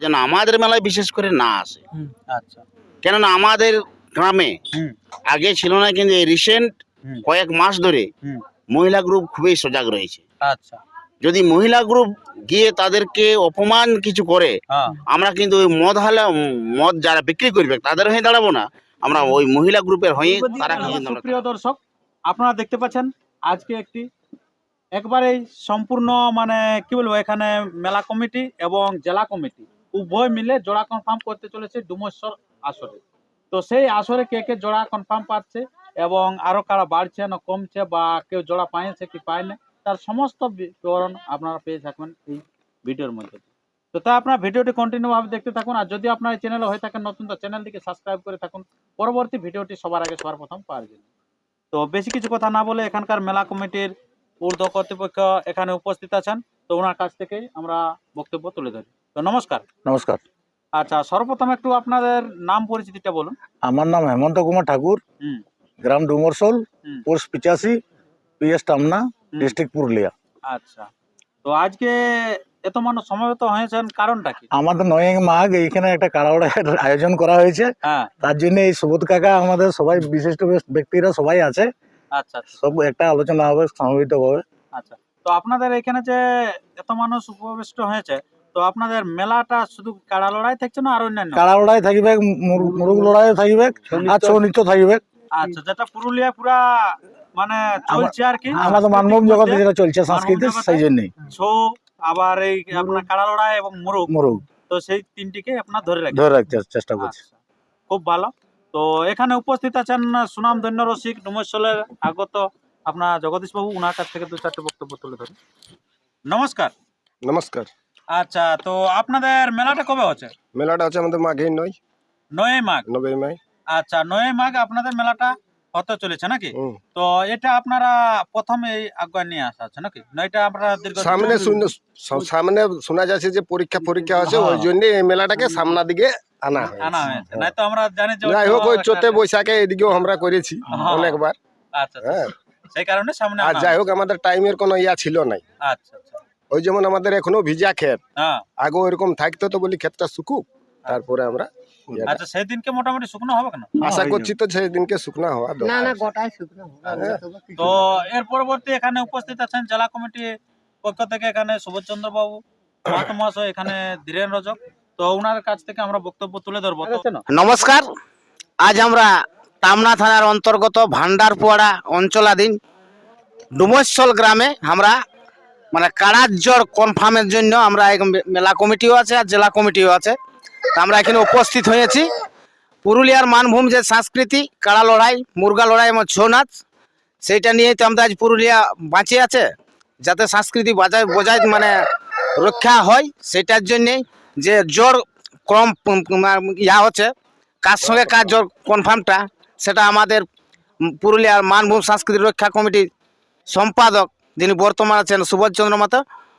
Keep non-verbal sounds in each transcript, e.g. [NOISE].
যেন আমাদের মেলায় বিশেষ করে না আসে। আচ্ছা। কেননা আমাদের গ্রামে আগে ছিল না কিন্তু এই রিসেন্ট কয়েক মাস ধরে মহিলা গ্রুপ খুবই সজাগ রয়েছে। আচ্ছা। যদি মহিলা গ্রুপ গিয়ে তাদেরকে অপমান কিছু করে হ্যাঁ। আমরা কিন্তু ওই মদ হালে মদ যারা বিক্রি করবে তাদের হয়ে দাঁড়াবো না। আমরা ওই মহিলা গ্রুপের হয়ে তারা সুপ্রিয় দর্শক আপনারা দেখতে পাচ্ছেন আজকে একটি একবারেই সম্পূর্ণ মানে কি বলব এখানে মেলা কমিটি এবং জেলা কমিটি। উভয় মিলে জোড়া কনফার্ম করতে চলেছে ডুমেশ্বর আসরে। তো সেই আসরে কে কে জোড়া কনফার্ম পাচ্ছে এবং আরও কারা বাড়ছে না কমছে বা কেউ জোড়া পাইছে কি পায় তার সমস্ত বিবরণ আপনারা পেয়ে থাকবেন এই ভিডিওর মধ্যে। তো তাই আপনারা ভিডিওটি কন্টিনিউ ভাবে দেখতে থাকুন, আর যদি আপনার চ্যানেলে হয়ে থাকেন নতুন, তো চ্যানেলটিকে সাবস্ক্রাইব করে থাকুন। পরবর্তী ভিডিওটি সবার আগে সবার প্রথম পাওয়ার জন্য। তো বেশি কিছু কথা না বলে এখানকার মেলা কমিটির ঊর্ধ্ব কর্তৃপক্ষ এখানে উপস্থিত আছেন, তো ওনার কাছ থেকেই আমরা বক্তব্য তুলে ধরি। তো নমস্কার। নমস্কার। আচ্ছা সর্বপ্রথম একটু আপনাদের নাম পরিচিতিটা বলুন। আমার নাম হেমন্ত কুমার ঠাকুর। গ্রাম Dumarsol. Post Pichashi PS Tamna district Purulia. আচ্ছা। তো আজকে এত মানুষ সমবেত হয়েছেন কারণটা কি? আমাদের নয় মাঘ এইখানে একটা কারাওড়ার [LAUGHS] আয়োজন করা হয়েছে। হ্যাঁ। তার জন্য এই সুবোধ কাকা আমাদের সবাই বিশিষ্ট ব্যক্তিরা সবাই আছে। আচ্ছা আচ্ছা। সব একটা আলোচনা হবে সমবেত হবে আচ্ছা। তো আপনাদের এখানে যে এত মানুষ উপবিষ্ট হয়েছে তো আপনাদের মেলাটা শুধু কাড়া লড়াই থাকছে না আর অন্যান্য? কারাওড়ায় থাকবে মুরগ মুরগ লড়াই থাকবে আর ছৌ নৃত্য থাকবে আচ্ছা যেটা পুরুলিয়া পুরা মানে চলছে আর কি? আমাদের মানভূম জগতে যেটা চলছে সংস্কৃতি সেই জন্যই ছৌ আবার এই আপনার কাড়া লড়াই এবং মুরুগ। মুরগ। তো সেই তিনটিকে আপনার ধরে রাখি। ধরে রাখতে চেষ্টা করছি। আচ্ছা, খুব ভালো। তো এখানে উপস্থিত আছেন সুনাম ধন্য রসিক ডুমেশ্বরের আগত আপনার জগদীশ বাবু ওনার কাছ থেকে দু চারটে বক্তব্য তুলে ধরুন নমস্কার। নমস্কার। আচ্ছা তো আপনাদের মেলাটা কবে হচ্ছে? মেলাটা হচ্ছে আমাদের মাঘে নয়। নয় মাঘ? নব্বই মাই। আচ্ছা নয় মাঘ আপনাদের মেলাটা হতে চলেছে নাকি? তো এটা আপনারা প্রথম এই আজ্ঞা নিয়ে আসা আছে নাকি? না আপনারা দীর্ঘ সামনে সামনে শোনা যাচ্ছে যে পরীক্ষা পরীক্ষা আছে ওই জন্য এই মেলাটাকে সামনা দিকে আনা হয় আনা হয়েছে। নাই তো আমরা জানি যে যাই হোক ওই চোতে বৈশাখে এদিকেও আমরা করেছি হ্যাঁ। অনেকবার। আচ্ছা আচ্ছা। হ্যাঁ। সেই কারণে সামনে আর যাই হোক আমাদের টাইমের কোনো ইয়া ছিল নাই। আচ্ছা আচ্ছা। ওই যেমন আমাদের এখনও ভিজা ক্ষেত হ্যাঁ। আগে ওইরকম থাকতো তো বলি ক্ষেতটা শুকুক তারপরে আমরা আচ্ছা সেদিনকে মোটামুটি শুকনো হবে কেন? আশা করছি তো সেই দিনকে হওয়া না না দরকার শুকনো আচ্ছা। তো এর পরবর্তী এখানে উপস্থিত আছেন জেলা কমিটি পক্ষ থেকে এখানে বাবু মহাশয় এখানে ধীরেন রজক। তো ওনার কাছ থেকে আমরা বক্তব্য তুলে ধরবো। নমস্কার। আজ আমরা টামনা থানার অন্তর্গত ভান্ডারপোয়াড়া অঞ্চলাধীন ডুমসল গ্রামে আমরা মানে কাড়ার জ্বর কনফার্মের জন্য আমরা মেলা কমিটিও আছে আর জেলা কমিটিও আছে। আমরা এখানে উপস্থিত হয়েছি। পুরুলিয়ার মানভূম যে সংস্কৃতি, কাড়া লড়াই, মুরগা লড়াই এবং ছৌ নাচ, সেইটা নিয়েই তো আমাদের আজ পুরুলিয়া বাঁচিয়ে আছে। যাতে সংস্কৃতি বজায় বজায় মানে রক্ষা হয়, সেটার জন্যেই যে জ্বর কম ইয়া হচ্ছে, কার সঙ্গে কার জ্বর কনফার্মটা সেটা আমাদের পুরুলিয়ার মানভূম সংস্কৃতি রক্ষা কমিটির সম্পাদক যিনি বর্তমান আছেন সুবোধ চন্দ্র মাতা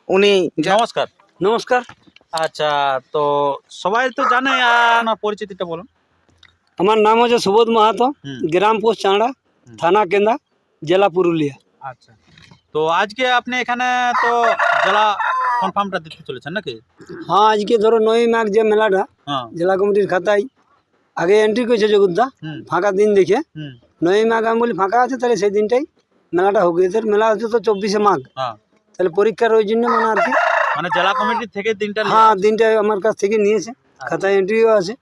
উনি যা- নমস্কার। নমস্কার। আচ্ছা তো সবাই তো জানে আর আপনার পরিচিতিটা বলুন। আমার নাম হচ্ছে সুবোধ মাহাতো হুম। গ্রাম পোস্ট চাঁড়া থানা কেন্দা জেলা পুরুলিয়া। আচ্ছা। তো আজকে আপনি এখানে তো জেলা কনফার্মটা দিতে চলেছেন নাকি? হ্যাঁ আজকে ধরো নয় মাঘ যে মেলাটা হ্যাঁ। জেলা কমিটির খাতায় আগে এন্ট্রি করেছে জগদ্দা হুম। ফাঁকা দিন দেখে। হুম। নয় মাঘ আমি বলি ফাঁকা আছে তাহলে সেই দিনটাই মেলাটা হোক। এদের মেলা হচ্ছে তো চব্বিশে মাঘ। হ্যাঁ। তাহলে পরীক্ষার ওই জন্য মানে আর কি। মানে জেলা কমিটি থেকে দিনটা হ্যাঁ। দিনটা আমার কাছ থেকে নিয়েছে। খাতায় এন্ট্রিও আছে।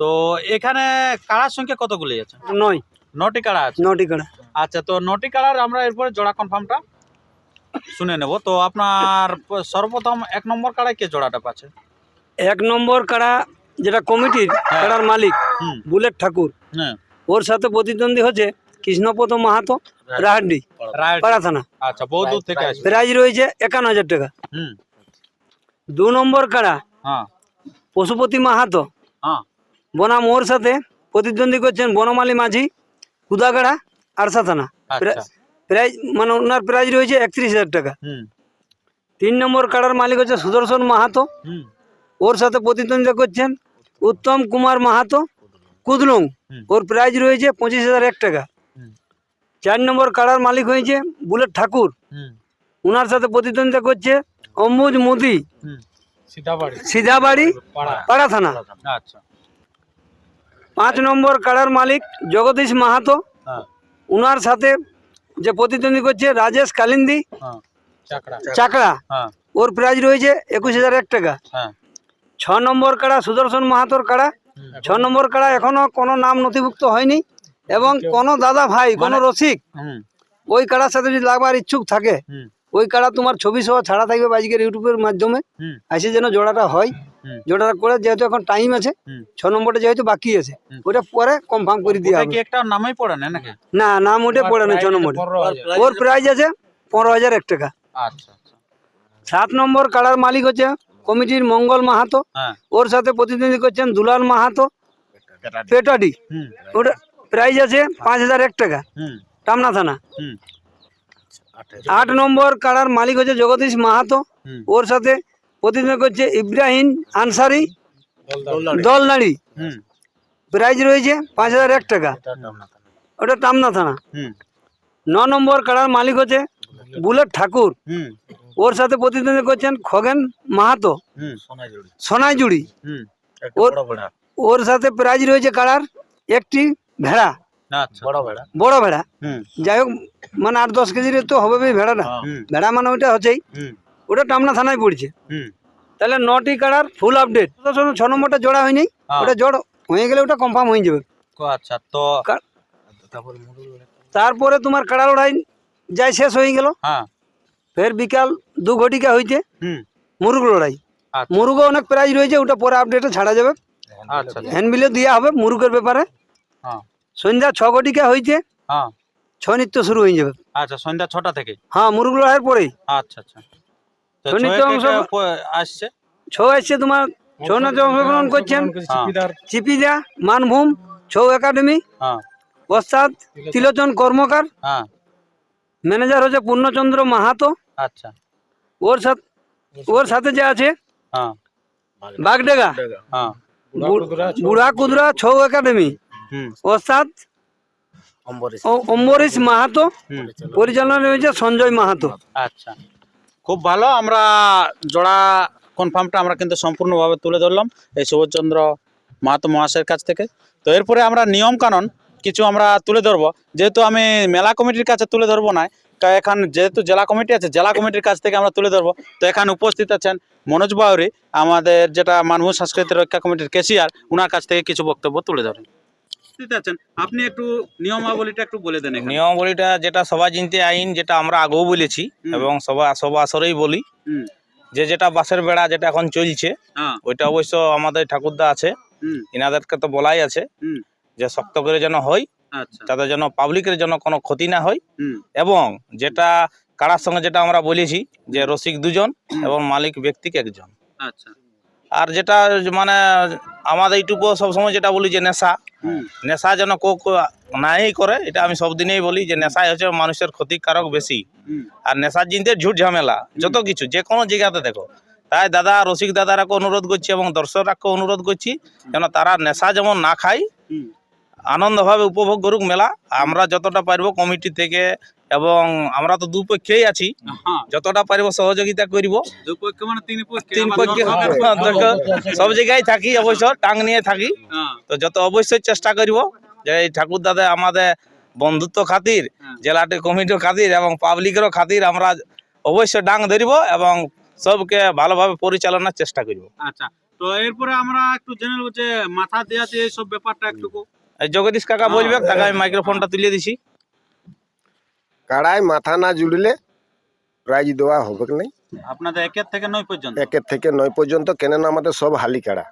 তো এখানে কাড়ার সংখ্যা কতগুলি আছে? নয়। নটি কাড়া আছে? নটি কাড়া। আচ্ছা তো নটি কাড়ার আমরা এরপরে জোড়া কনফার্মটা শুনে নেব। তো আপনার সর্বপ্রথম এক নম্বর কাড়ায় কে জোড়াটা পাচ্ছে? এক নম্বর কাড়া যেটা কমিটির কাড়ার মালিক বুলেট ঠাকুর। হ্যাঁ। ওর সাথে প্রতিদ্বন্দ্বী হচ্ছে কৃষ্ণপদ মাহাতো। রাইট পাড়া। থানা? আচ্ছা বহু দূর থেকে আসবে। প্রাইজ রয়েছে একান্ন হাজার টাকা। হুম। দু নম্বর কাড়া হ্যাঁ। পশুপতি মাহাতো। হ্যাঁ। বনাম ওর সাথে প্রতিদ্বন্দ্বী করছেন বনমালী মাঝি কুদাগাড়া আরসা থানা। আচ্ছা। প্রাইজ মানে ওনার প্রাইজ রয়েছে একত্রিশ হাজার টাকা। হুম। তিন নম্বর কাড়ার মালিক হচ্ছে সুদর্শন মাহাতো। হুম। ওর সাথে প্রতিদ্বন্দ্বিতা করছেন উত্তম কুমার মাহাতো। কুদলুং। ওর প্রাইজ রয়েছে পঁচিশ হাজার এক টাকা। চার নম্বর কাড়ার মালিক হয়েছে বুলেট ঠাকুর। ওনার সাথে প্রতিদ্বন্দ্বিতা করছে অম্বুজ মোদি। সিধাবাড়ি পাড়া। থানা। আচ্ছা। পাঁচ নম্বর কাড়ার মালিক জগদীশ মাহাতো। হ্যাঁ। উনার সাথে যে প্রতিদ্বন্দ্বী করছে রাজেশ কালিন্দি। হ্যাঁ। চাকরা হ্যাঁ। ওর প্রাইজ রয়েছে একুশ হাজার এক টাকা। হ্যাঁ। ছ নম্বর কাড়া সুদর্শন মাহাতোর কাড়া। ছ নম্বর কাড়া এখনও কোনো নাম নথিভুক্ত হয়নি। এবং কোনো দাদা ভাই কোনো রসিক হুম। ওই কাড়ার সাথে যদি লাগবার ইচ্ছুক থাকে ওই কাড়া তোমার ছবি সহ ছাড়া থাকবে আজকের ইউটিউবের মাধ্যমে। আসে যেন জোড়াটা হয়। জোড়াটা করে যেহেতু এখন টাইম আছে ছ নম্বরটা যেহেতু বাকি আছে ওটা পরে কনফার্ম করে দিয়ে হবে। একটা নামই পড়ে না নাকি? না নাম উঠে পড়ে না ছ নম্বরে। ওর প্রাইজ আছে পনেরো হাজার এক টাকা। আচ্ছা আচ্ছা। সাত নম্বর কাড়ার মালিক হচ্ছে কমিটির মঙ্গল মাহাতো। হ্যাঁ। ওর সাথে প্রতিনিধি করছেন দুলাল মাহাতো। পেটাডি। ওটা প্রাইজ আছে পাঁচ হাজার এক টাকা। টামনা থানা। আট নম্বর কাড়ার মালিক হচ্ছে জগদীশ মাহাতো। ওর সাথে প্রতিদ্বন্দ্বী করছে ইব্রাহিম আনসারি দলনাড়ি প্রাইজ রয়েছে পাঁচ হাজার এক টাকা। ওটা টামনা থানা। ন নম্বর কাড়ার মালিক হচ্ছে বুলেট ঠাকুর। ওর সাথে প্রতিদ্বন্দ্বী করছেন খগেন মাহাতো। সোনাইজুড়ি। ওর ওর সাথে প্রাইজ রয়েছে কাড়ার একটি ভেড়া? আচ্ছা। বড় বেড়া বড় ভেড়া? হুম। যাই হোক মানে আট দশ কেজির তো হবে এই ভেড়াটা হুম। ভেড়া মানে ওইটা হচ্ছেই ওটা টামনা থানায় পড়ছে। হুম। তাহলে নটি কাড়ার ফুল আপডেট ছ নম্বরটা জোড়া হয়নি হ্যাঁ। ওটা জোড় হয়ে গেলে ওটা কনফার্ম হয়ে যাবে। আচ্ছা তো তারপরে তোমার কাড়া লড়াই যাই শেষ হয়ে গেল। হ্যাঁ। ফের বিকাল দু ঘটিকা হইতে হুম। মুরুগ লড়াই। আচ্ছা। মুরুগও অনেক প্রাইজ রয়েছে ওটা পরে আপডেটে ছাড়া যাবে। আচ্ছা। হ্যান্ডবিলে দেওয়া হবে মুরুগের ব্যাপারে। হ্যাঁ সন্ধ্যা ছ ঘটিকা হইতে হ্যাঁ। ছ নৃত্য শুরু হয়ে যাবে আচ্ছা সন্ধ্যা ছটা থেকে? হ্যাঁ মুরুগ লড়াইয়ের পরেই। আচ্ছা আচ্ছা। কে অংশ- আসছে? ছৌ আসছে তোমার ছৌ নাচে অংশগ্রহণ করছেন। হ্যাঁ। চিপিদা মানভূম ছৌ একাডেমি হ্যাঁ। তিলোচন কর্মকার। হ্যাঁ। ম্যানেজার হচ্ছে পূর্ণচন্দ্র মাহাতো। আচ্ছা। ওর সাথে ওর সাথে যে আছে হ্যাঁ। বাগডেগা। হ্যাঁ। বুড়া কুদরা ছৌ একাডেমি। ওস্তাদ অম্বরীশ। মাহাতো পরিচালনা রয়েছে সঞ্জয় মাহাতো। আচ্ছা। খুব ভালো আমরা জোড়া কনফার্মটা আমরা কিন্তু সম্পূর্ণভাবে তুলে ধরলাম এই সুভাষচন্দ্র মাহাতো মহাশয়ের কাছ থেকে। তো এরপরে আমরা নিয়ম কানুন কিছু আমরা তুলে ধরবো। যেহেতু আমি মেলা কমিটির কাছে তুলে ধরবো না তা এখান যেহেতু জেলা কমিটি আছে জেলা কমিটির কাছ থেকে আমরা তুলে ধরবো। তো এখানে উপস্থিত আছেন মনোজ বাউরি আমাদের যেটা মানভূম সংস্কৃতি রক্ষা কমিটির কেসিয়ার ওনার কাছ থেকে কিছু বক্তব্য তুলে ধরেন। উপস্থিত আছেন আপনি একটু নিয়মাবলীটা একটু বলে দেন নিয়মাবলীটা যেটা সবাই চিনতে আইন যেটা আমরা আগেও বলেছি এবং সবাই সভা আসরেই বলি। যে যেটা বাসের বেড়া যেটা এখন চলছে হ্যাঁ। ওইটা অবশ্য আমাদের ঠাকুরদা আছে ইনাদেরকে তো বলাই আছে যে শক্ত করে যেন হয় আচ্ছা। তাতে যেন পাবলিকের যেন কোনো ক্ষতি না হয় এবং যেটা কারার সঙ্গে যেটা আমরা বলেছি যে রসিক দুজন এবং মালিক ব্যক্তিকে একজন। আচ্ছা। আর যেটা মানে আমাদের ইউটিউবও সবসময় যেটা বলি যে নেশা। নেশা যেন কোক নাই করে এটা আমি সব দিনেই বলি যে নেশাই হচ্ছে মানুষের ক্ষতিকারক বেশি। আর নেশার জিনিস ঝুট ঝামেলা যত কিছু যে কোনো জায়গাতে দেখো। তাই দাদা রসিক দাদারাকে অনুরোধ করছি এবং দর্শকরাকে অনুরোধ করছি যেন তারা নেশা যেমন না খায় আনন্দভাবে উপভোগ করুক মেলা। আমরা যতটা পারব কমিটি থেকে এবং আমরা তো দুপক্ষেই আছি। হ্যাঁ। যতটা পারব সহযোগিতা করব। মানে তিন পক্ষে। দর্শকের- সব জায়গায় থাকি অবশ্য টাং নিয়ে থাকি। হ্যাঁ। তো যত অবশ্যই চেষ্টা করব যে এই ঠাকুর দাদা আমাদের বন্ধুত্ব খাতির হ্যাঁ। জেলাটি কমিটির খাতির এবং পাবলিকেরও খাতির আমরা অবশ্যই ডাং ধরিব এবং সবকে ভালোভাবে পরিচালনার চেষ্টা করব। আচ্ছা। তো এরপরে আমরা একটু জেনে নেব যে মাথা দেওয়াতে এইসব ব্যাপারটা একটু জগদীশ কাকা বলবে তাকে আমি মাইক্রোফোনটা তুলে দিছি। কাড়ায় মাথা না জুড়লে প্রাইজ দেওয়া হবে কি নাই? আপনাদের একের থেকে নয় পর্যন্ত? একের থেকে নয় পর্যন্ত কেননা আমাদের সব হালি কাড়া।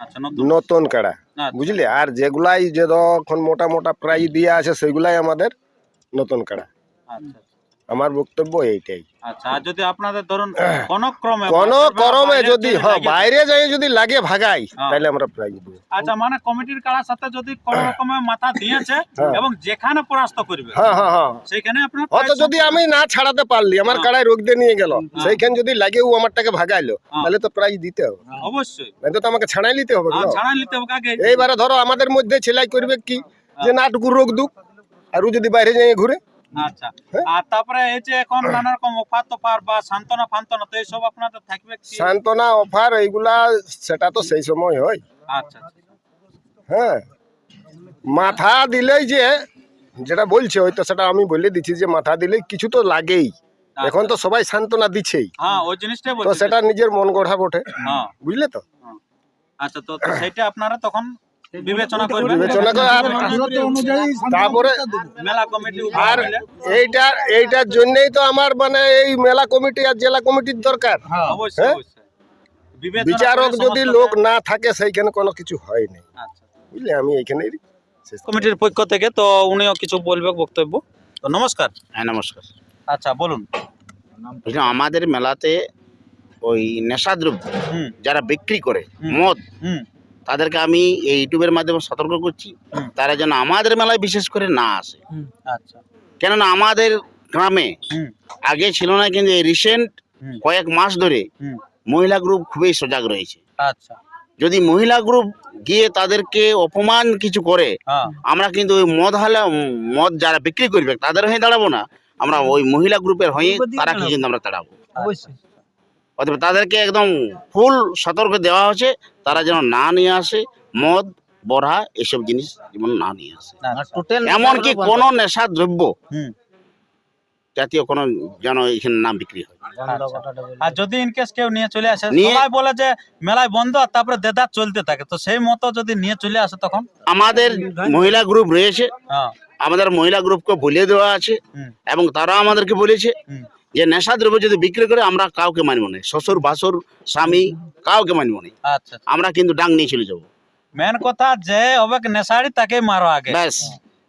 আচ্ছা নতুন। কাড়া আচ্ছা, বুঝলি? আর যেগুলাই যে যখন মোটা মোটা প্রাইজ দিয়ে আছে সেগুলাই আমাদের নতুন কাড়া। আচ্ছা। আমার বক্তব্য এইটাই। আচ্ছা যদি আপনাদের ধরুন কোন ক্রমে কোন বাসের বাইরে যদি হ্যাঁ বাইরে যাই যদি লাগে ভাগাই হ্যাঁ। তাহলে আমরা প্রাইজ দেবো। আচ্ছা মানে কমিটির কারার সাথে যদি কোন রকমের মাথা দিয়েছে হ্যাঁ। এবং যেখানে পরাস্ত করবে হ্যাঁ হ্যাঁ হ্যাঁ। সেখানে আপনার হয়তো যদি আমি না ছাড়াতে পারলি আমার হ্যাঁ। কাড়ায় রোগ দিয়ে নিয়ে গেল। সেইখানে যদি লাগে ও আমারটাকে ভাগাইলো। তাহলে তো প্রাইজ দিতে হবে। অবশ্যই। নয়তো তো আমাকে ছাড়াই নিতে হবে আর নিতে হবে আগে এইবারে ধরো আমাদের মধ্যে ছেলাই করবে কি? যে নাটুকু রোগ দুক আর ও যদি বাইরে যাই ঘুরে আচ্ছা। আর তারপরে এই যে এখন নানা রকম অফার তোফার বা সান্ত্বনা ফান্তনা তো এইসব আপনাদের থাকবে কি? সান্ত্বনা অফার এইগুলা সেটা তো সেই সময় হয়। আচ্ছা আচ্ছা। হ্যাঁ। মাথা দিলেই যে যেটা বলছে হয়তো সেটা আমি বলে দিচ্ছি যে মাথা দিলেই কিছু তো লাগেই। এখন তো সবাই সান্ত্বনা দিচ্ছেই হ্যাঁ তো সেটা নিজের মন গড়া বটে। হ্যাঁ। বুঝলে তো? আচ্ছা তো সেইটা আপনারা তখন বিবেচনা করবেন। বিবেচনা করে আর তারপরে মেলা কমিটি আর এইটা এইটার জন্যই তো আমার মানে এই মেলা কমিটি আর জেলা কমিটির দরকার। অবশ্যই হ্যাঁ? বিবেচনা বিচারক যদি লোক না থাকে সেইখানে কোনো কিছু হয় নাই আচ্ছা। বুঝলে? আমি করছি। কমিটির পক্ষ থেকে তো উনিও কিছু বলবে বক্তব্য। তো নমস্কার। হ্যাঁ নমস্কার। আচ্ছা বলুন। আমাদের মেলাতে ওই নেশাদ্রব্য হুম। যারা বিক্রি করে মদ হুম। তাদেরকে আমি এই ইউটিউবের মাধ্যমে সতর্ক করছি। তারা যেন আমাদের মেলায় বিশেষ করে না আসে। আচ্ছা। কেননা আমাদের গ্রামে আগে ছিল না কিন্তু এই রিসেন্ট কয়েক মাস ধরে মহিলা গ্রুপ খুবই সজাগ রয়েছে। আচ্ছা। যদি মহিলা গ্রুপ গিয়ে তাদেরকে অপমান কিছু করে হ্যাঁ। আমরা কিন্তু ওই মদ হালে মদ যারা বিক্রি করবে তাদের হয়ে দাঁড়াবো না। আমরা ওই মহিলা গ্রুপের হয়ে তারা কিন্তু আমরা দাঁড়াবো অবশ্যই। অথবা তাদেরকে একদম ফুল সতর্ক দেওয়া হচ্ছে তারা যেন না নিয়ে আসে মদ বড়া এসব জিনিস যেমন না নিয়ে আসে। এমনকি কোনো নেশা দ্রব্য হুম। জাতীয় কোনো যেন এখানে না বিক্রি হয়। আর যদি ইনকেস কেউ নিয়ে চলে আসে নিয়ে- সবাই বলে যে মেলায় বন্ধ আর তারপরে দেদার চলতে থাকে তো সেই মতো যদি নিয়ে চলে আসে তখন? আমাদের মহিলা গ্রুপ রয়েছে। হ্যাঁ। আমাদের মহিলা গ্রুপকে বলে দেওয়া আছে এবং তারা আমাদেরকে বলেছে। যে নেশা দ্রব্য যদি বিক্রি করে আমরা কাউকে মানব না। শ্বশুর বাসুর স্বামী কাউকে মানব না। আচ্ছা আমরা কিন্তু ডাং নিয়ে চলে যাব। মেন কথা যে হবে নেশাড়ি তাকে মারো আগে। ব্যাস।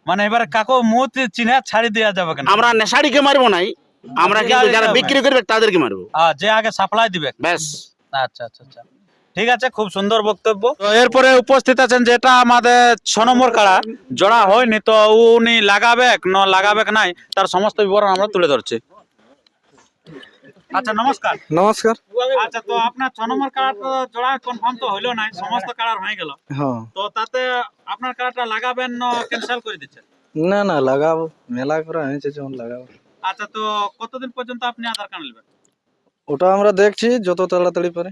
মানে এবারে কাকো মুখ চিনে ছাড়ি দেওয়া যাবে কেন? আমরা নেশাড়িকে মারবো নাই আমরা কিন্তু যারা বিক্রি করবে তাদেরকে মারবো। যে আগে সাপ্লাই দিবে। ব্যাস। আচ্ছা আচ্ছা আচ্ছা। ঠিক আছে খুব সুন্দর বক্তব্য। এরপরে উপস্থিত আছেন যেটা আমাদের ছ নম্বর কাড়া জোড়া হয়নি তো উনি লাগাবে না লাগাবে নাই তার সমস্ত বিবরণ আমরা তুলে ধরছি। আচ্ছা নমস্কার। নমস্কার। আচ্ছা তো আপনার ছ নম্বর তো জোড়া কনফার্ম তো হইল নাই সমস্ত কাড়ার হয়ে গেল। হ্যাঁ। তো তাতে আপনার কাড়াটা লাগাবেন না ক্যান্সেল করে দিচ্ছেন? না না লাগাবো। মেলা করা হয়েছে যেমন লাগাবো। আচ্ছা তো কতদিন পর্যন্ত আপনি আধার কার্ড নেবেন? ওটা আমরা দেখছি যত তাড়াতাড়ি পারে।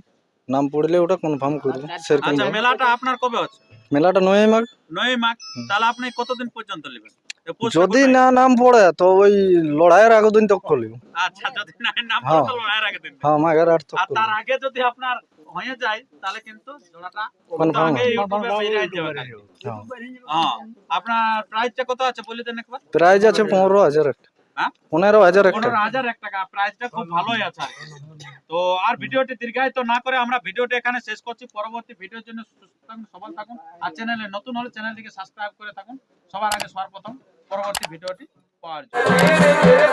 নাম পড়লে ওটা কনফার্ম করব সেরকম আচ্ছা মেলাটা আপনার কবে হচ্ছে? মেলাটা নয় মাঘ। নয় মাস তাহলে আপনি কতদিন পর্যন্ত নেবেন? যদি না নাম পড়ে তো ওই লড়াইয়ের আগের দিন তক করলিও আচ্ছা যদি না নাম হ্যাঁ। পড়ে লড়াইয়ের আগে দিন হ্যাঁ আট তক আর তার আগে যদি আপনার হয়ে যায় তাহলে কিন্তু জোড়াটা আগে ইউটিউবে বেরিয়ে যাবে। হ্যাঁ। হ্যাঁ আপনার প্রাইসটা কত আছে বলে দেন একবার? প্রাইজ আছে পনেরো হাজার একটা। হ্যাঁ? পনেরো হাজার একটা। পনেরো হাজার এক টাকা প্রাইসটা খুব ভালোই আছে আর তো আর ভিডিওটি দীর্ঘায়িত না করে আমরা ভিডিওটি এখানে শেষ করছি। পরবর্তী ভিডিওর জন্য সুস্থ থাকুন সবল থাকুন। আর চ্যানেলে নতুন হলে চ্যানেলটিকে সাবস্ক্রাইব করে থাকুন। সবার আগে সবার প্রথম পরবর্তী ভিডিওটি পাওয়ার জন্য